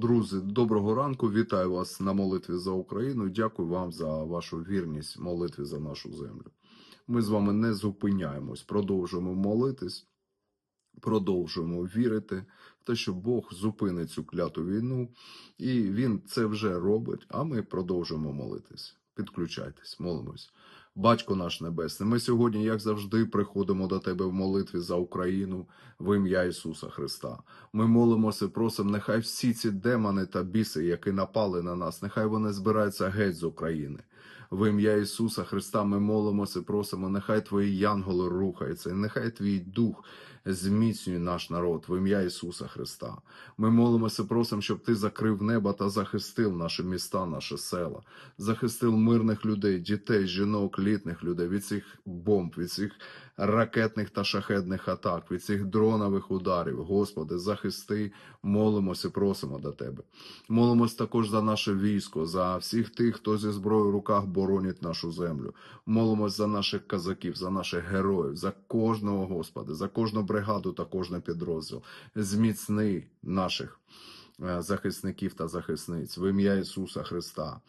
Друзі, доброго ранку. Вітаю вас на молитві за Україну. Дякую вам за вашу вірність молитві за нашу землю. Ми з вами не зупиняємось, продовжуємо молитись, продовжуємо вірити в те, що Бог зупинить цю кляту війну, і Він це вже робить. А ми продовжуємо молитись. Підключайтесь, молимось. Батько наш Небесний, ми сьогодні, як завжди, приходимо до Тебе в молитві за Україну в ім'я Ісуса Христа. Ми молимося, просимо, нехай всі ці демони та біси, які напали на нас, нехай вони збираються геть з України. В ім'я Ісуса Христа ми молимося, просимо, нехай Твої янголи рухаються, нехай Твій дух зміцнює наш народ в ім'я Ісуса Христа. Ми молимося, просимо, щоб Ти закрив небо та захистив наші міста, наші села, захистив мирних людей, дітей, жінок, літних людей від цих бомб, від цих ракетних та шахедних атак, від цих дронових ударів. Господи, захисти, молимося, просимо до Тебе. Молимось також за наше військо, за всіх тих, хто зі зброєю в руках боронить нашу землю. Молимось за наших казаків, за наших героїв, за кожного Господи, за кожну бригаду та кожний підрозділ. Зміцни наших захисників та захисниць в ім'я Ісуса Христа.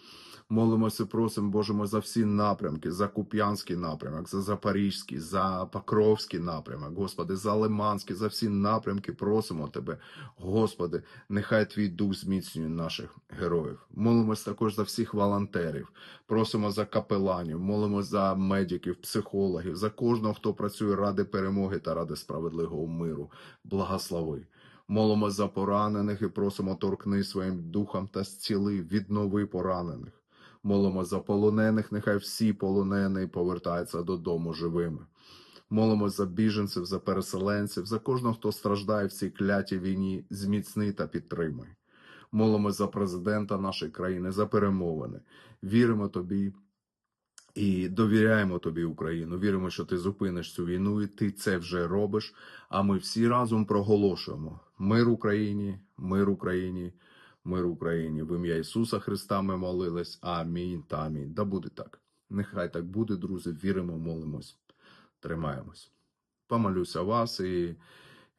Молимося, просимо, Божимо, за всі напрямки, за Куп'янський напрямок, за Запорізький, за Покровський напрямок, Господи, за Лиманський, за всі напрямки просимо Тебе, Господи, нехай Твій дух зміцнює наших героїв. Молимось також за всіх волонтерів, просимо за капеланів, молимось за медиків, психологів, за кожного, хто працює ради перемоги та ради справедливого миру. Благослови. Молимо за поранених і просимо торкни своїм духом та зціли, віднови поранених. Молимо за полонених, нехай всі полонені повертаються додому живими. Молимо за біженців, за переселенців, за кожного, хто страждає в цій клятій війні, зміцни та підтримуй. Молимо за президента нашої країни, за перемовини. Віримо тобі і довіряємо тобі, Україну. Віримо, що ти зупиниш цю війну, і ти це вже робиш. А ми всі разом проголошуємо мир Україні, мир Україні, мир Україні. В ім'я Ісуса Христа ми молились. Амінь та амінь. Да буде так. Нехай так буде, друзі. Віримо, молимось, тримаємось. Помолюся вас, і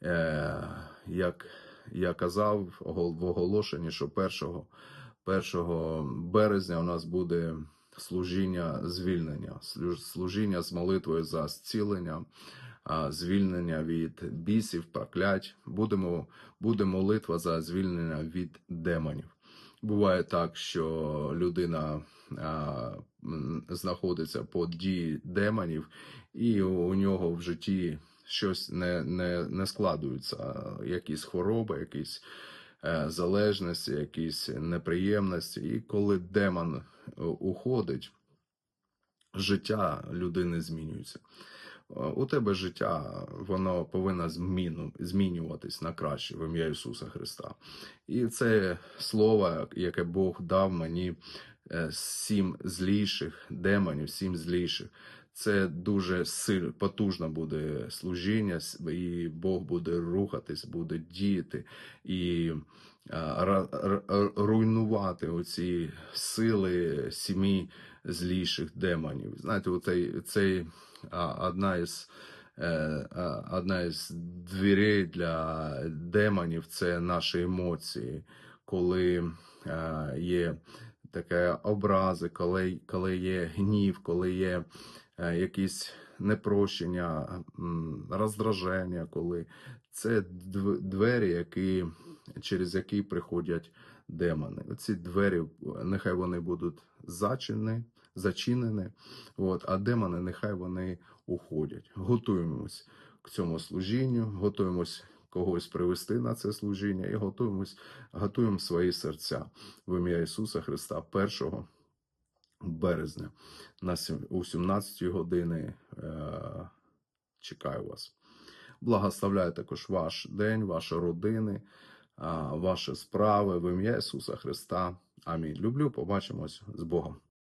е, як я казав в оголошенні, що 1, 1 березня у нас буде служіння звільнення, служіння з молитвою за зцілення, звільнення від бісів, проклять. Будемо, буде молитва за звільнення від демонів. Буває так, що людина а, знаходиться під дії демонів, і у нього в житті щось не, не, не складується, якісь хвороби, якісь залежності, якісь неприємності. І коли демон е, уходить, життя людини змінюється. Е, У тебе життя воно повинно зміну, змінюватись на краще в ім'я Ісуса Христа. І це слово, яке Бог дав мені е, сім зліших демонів, сім зліших. Це дуже силь, потужно буде служіння, і Бог буде рухатись, буде діяти і руйнувати оці сили сімі зліших демонів. Знаєте, оцей, цей одна із е, одна із дверей для демонів це наші емоції, коли є таке образи, коли, коли є гнів, коли є якісь непрощення, роздраження, коли це двері, які, через які приходять демони. Ці двері, нехай вони будуть зачинені, зачинені, от, а демони нехай вони уходять. Готуємось к цьому служінню, готуємось когось привести на це служіння і готуємось, готуємо свої серця в ім'я Ісуса Христа 1 березня на у 17 години. Е- чекаю вас. Благословляю також ваш день, ваші родини, ваші справи в ім'я Ісуса Христа. Амінь. Люблю, побачимось з Богом.